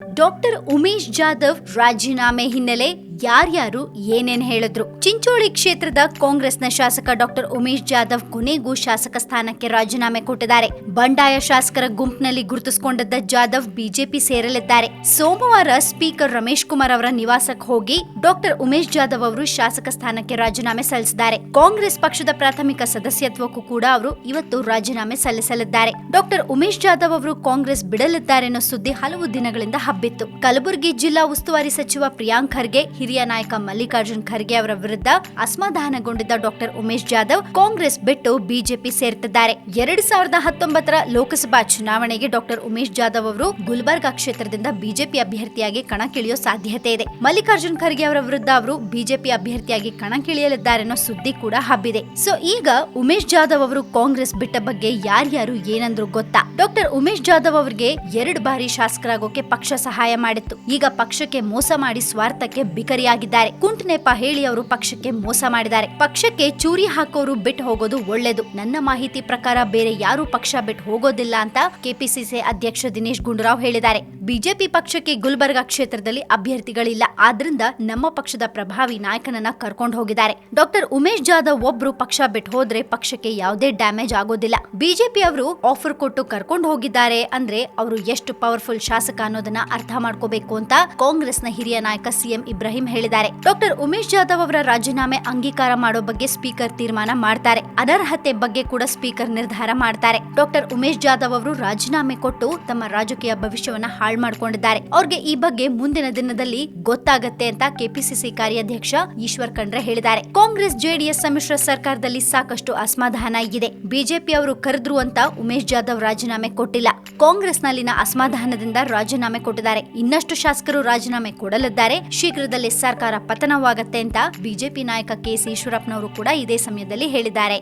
Doctor Umesh Jadhav ರಾಜೀನಾಮೆ ಹಿನ್ನೆಲೆ ಯಾರ್ಯಾರು ಏನೇನ್ ಹೇಳಿದ್ರು? ಚಿಂಚೋಳಿ ಕ್ಷೇತ್ರದ ಕಾಂಗ್ರೆಸ್ನ ಶಾಸಕ ಡಾಕ್ಟರ್ ಉಮೇಶ್ ಜಾಧವ್ ಕೊನೆಗೂ ಶಾಸಕ ಸ್ಥಾನಕ್ಕೆ ರಾಜೀನಾಮೆ ಕೊಟ್ಟಿದ್ದಾರೆ. ಬಂಡಾಯ ಶಾಸಕರ ಗುಂಪಿನಲ್ಲಿ ಗುರುತಿಸಿಕೊಂಡಿದ್ದ ಜಾಧವ್ ಬಿಜೆಪಿ ಸೇರಲಿದ್ದಾರೆ. ಸೋಮವಾರ ಸ್ಪೀಕರ್ ರಮೇಶ್ ಕುಮಾರ್ ಅವರ ನಿವಾಸಕ್ಕೆ ಹೋಗಿ ಡಾಕ್ಟರ್ ಉಮೇಶ್ ಜಾಧವ್ ಅವರು ಶಾಸಕ ಸ್ಥಾನಕ್ಕೆ ರಾಜೀನಾಮೆ ಸಲ್ಲಿಸಿದ್ದಾರೆ. ಕಾಂಗ್ರೆಸ್ ಪಕ್ಷದ ಪ್ರಾಥಮಿಕ ಸದಸ್ಯತ್ವಕ್ಕೂ ಕೂಡ ಅವರು ಇವತ್ತು ರಾಜೀನಾಮೆ ಸಲ್ಲಿಸಲಿದ್ದಾರೆ. ಡಾಕ್ಟರ್ ಉಮೇಶ್ ಜಾಧವ್ ಅವರು ಕಾಂಗ್ರೆಸ್ ಬಿಡಲಿದ್ದಾರೆ ಅನ್ನೋ ಸುದ್ದಿ ಹಲವು ದಿನಗಳಿಂದ ಹಬ್ಬಿತ್ತು. ಕಲಬುರಗಿ ಜಿಲ್ಲಾ ಉಸ್ತುವಾರಿ ಸಚಿವ ಪ್ರಿಯಾಂಕ್ ಖರ್ಗೆ ಹಿರಿಯ ನಾಯಕ ಮಲ್ಲಿಕಾರ್ಜುನ್ ಖರ್ಗೆ ಅವರ ವಿರುದ್ಧ ಅಸಮಾಧಾನಗೊಂಡಿದ್ದ ಡಾಕ್ಟರ್ ಉಮೇಶ್ ಜಾಧವ್ ಕಾಂಗ್ರೆಸ್ ಬಿಟ್ಟು ಬಿಜೆಪಿ ಸೇರ್ತಿದ್ದಾರೆ. ಎರಡ್ ಸಾವಿರದ ಹತ್ತೊಂಬತ್ತರ ಲೋಕಸಭಾ ಚುನಾವಣೆಗೆ ಡಾಕ್ಟರ್ ಉಮೇಶ್ ಜಾಧವ್ ಅವರು ಗುಲ್ಬರ್ಗಾ ಕ್ಷೇತ್ರದಿಂದ ಬಿಜೆಪಿ ಅಭ್ಯರ್ಥಿಯಾಗಿ ಕಣಕ್ಕಿಳಿಯೋ ಸಾಧ್ಯತೆ ಇದೆ. ಮಲ್ಲಿಕಾರ್ಜುನ್ ಖರ್ಗೆ ಅವರ ವಿರುದ್ಧ ಅವರು ಬಿಜೆಪಿ ಅಭ್ಯರ್ಥಿಯಾಗಿ ಕಣಕ್ಕಿಳಿಯಲಿದ್ದಾರೆ ಅನ್ನೋ ಸುದ್ದಿ ಕೂಡ ಹಬ್ಬಿದೆ. ಸೊ, ಈಗ ಉಮೇಶ್ ಜಾಧವ್ ಅವರು ಕಾಂಗ್ರೆಸ್ ಬಿಟ್ಟ ಬಗ್ಗೆ ಯಾರ್ಯಾರು ಏನಂದ್ರು ಗೊತ್ತಾ? ಡಾಕ್ಟರ್ ಉಮೇಶ್ ಜಾಧವ್ ಅವರಿಗೆ ಎರಡು ಬಾರಿ ಶಾಸಕರಾಗೋಕೆ ಪಕ್ಷ ಸಹಾಯ ಮಾಡಿತ್ತು. ಈಗ ಪಕ್ಷಕ್ಕೆ ಮೋಸ ಮಾಡಿ ಸ್ವಾರ್ಥಕ್ಕೆ ಬಿಕರಿಯಾಗಿದ್ದಾರೆ ಕುಂಟ್ ನೆಪ ಹೇಳಿ ಅವರು ಪಕ್ಷಕ್ಕೆ ಮೋಸ ಮಾಡಿದ್ದಾರೆ. ಪಕ್ಷಕ್ಕೆ ಚೂರಿ ಹಾಕೋರು ಬಿಟ್ಟು ಹೋಗೋದು ಒಳ್ಳೇದು. ನನ್ನ ಮಾಹಿತಿ ಪ್ರಕಾರ ಬೇರೆ ಯಾರು ಪಕ್ಷ ಬಿಟ್ಟು ಹೋಗೋದಿಲ್ಲ ಅಂತ ಕೆಪಿಸಿಸಿ ಅಧ್ಯಕ್ಷ ದಿನೇಶ್ ಗುಂಡೂರಾವ್ ಹೇಳಿದ್ದಾರೆ. ಬಿಜೆಪಿ ಪಕ್ಷಕ್ಕೆ ಗುಲ್ಬರ್ಗಾ ಕ್ಷೇತ್ರದಲ್ಲಿ ಅಭ್ಯರ್ಥಿಗಳಿಲ್ಲ. ಆದ್ರಿಂದ ನಮ್ಮ ಪಕ್ಷದ ಪ್ರಭಾವಿ ನಾಯಕನನ್ನ ಕರ್ಕೊಂಡು ಹೋಗಿದ್ದಾರೆ. ಡಾಕ್ಟರ್ ಉಮೇಶ್ ಜಾಧವ್ ಒಬ್ರು ಪಕ್ಷ ಬಿಟ್ಟು ಹೋದ್ರೆ ಪಕ್ಷಕ್ಕೆ ಯಾವುದೇ ಡ್ಯಾಮೇಜ್ ಆಗೋದಿಲ್ಲ. ಬಿಜೆಪಿ ಅವರು ಆಫರ್ ಕೊಟ್ಟು ಕರ್ಕೊಂಡು ಹೋಗಿದ್ದಾರೆ ಅಂದ್ರೆ ಅವರು ಎಷ್ಟು ಪವರ್ಫುಲ್ ಶಾಸಕ ಅನ್ನೋದನ್ನ ಅರ್ಥ ಮಾಡ್ಕೋಬೇಕು ಅಂತ ಕಾಂಗ್ರೆಸ್ನ ಹಿರಿಯ ನಾಯಕ ಸಿಎಂ ಇಬ್ರಾಹಿಂ ಹೇಳಿದ್ದಾರೆ. ಡಾಕ್ಟರ್ ಉಮೇಶ್ ಜಾಧವ್ ಅವರ ರಾಜೀನಾಮೆ ಅಂಗೀಕಾರ ಮಾಡೋ ಬಗ್ಗೆ ಸ್ಪೀಕರ್ ತೀರ್ಮಾನ ಮಾಡ್ತಾರೆ. ಅನರ್ಹತೆ ಬಗ್ಗೆ ಕೂಡ ಸ್ಪೀಕರ್ ನಿರ್ಧಾರ ಮಾಡ್ತಾರೆ. ಡಾಕ್ಟರ್ ಉಮೇಶ್ ಜಾಧವ್ ಅವರು ರಾಜೀನಾಮೆ ಕೊಟ್ಟು ತಮ್ಮ ರಾಜಕೀಯ ಭವಿಷ್ಯವನ್ನ ಹಾಳು ಮಾಡ್ಕೊಂಡಿದ್ದಾರೆ. ಅವ್ರಿಗೆ ಈ ಬಗ್ಗೆ ಮುಂದಿನ ದಿನದಲ್ಲಿ ಗೊತ್ತಾಗತ್ತೆ ಅಂತ ಕೆಪಿಸಿಸಿ ಕಾರ್ಯಾಧ್ಯಕ್ಷ ಈಶ್ವರ್ ಖಂಡ್ರೆ ಹೇಳಿದ್ದಾರೆ. ಕಾಂಗ್ರೆಸ್ ಜೆಡಿಎಸ್ ಸಮ್ಮಿಶ್ರ ಸರ್ಕಾರದಲ್ಲಿ ಸಾಕಷ್ಟು ಅಸಮಾಧಾನ ಇದೆ. ಬಿಜೆಪಿ ಅವರು ಕರೆದ್ರು ಅಂತ ಉಮೇಶ್ ಜಾಧವ್ ರಾಜೀನಾಮೆ ಕೊಟ್ಟಿಲ್ಲ. ಕಾಂಗ್ರೆಸ್ನಲ್ಲಿನ ಅಸಮಾಧಾನದಿಂದ ರಾಜೀನಾಮೆ ಕೊಟ್ಟಿದ್ದಾರೆ. ಇನ್ನಷ್ಟು ಶಾಸಕರು ರಾಜೀನಾಮೆ ಕೊಡಲಿದ್ದಾರೆ. ಶೀಘ್ರದಲ್ಲೇ ಸರ್ಕಾರ ಪತನವಾಗತ್ತೆ ಅಂತ ಬಿಜೆಪಿ ನಾಯಕ ಕೆ ಎಸ್ ಈಶ್ವರಪ್ಪನವರು ಕೂಡ ಇದೇ ಸಮಯದಲ್ಲಿ ಹೇಳಿದ್ದಾರೆ.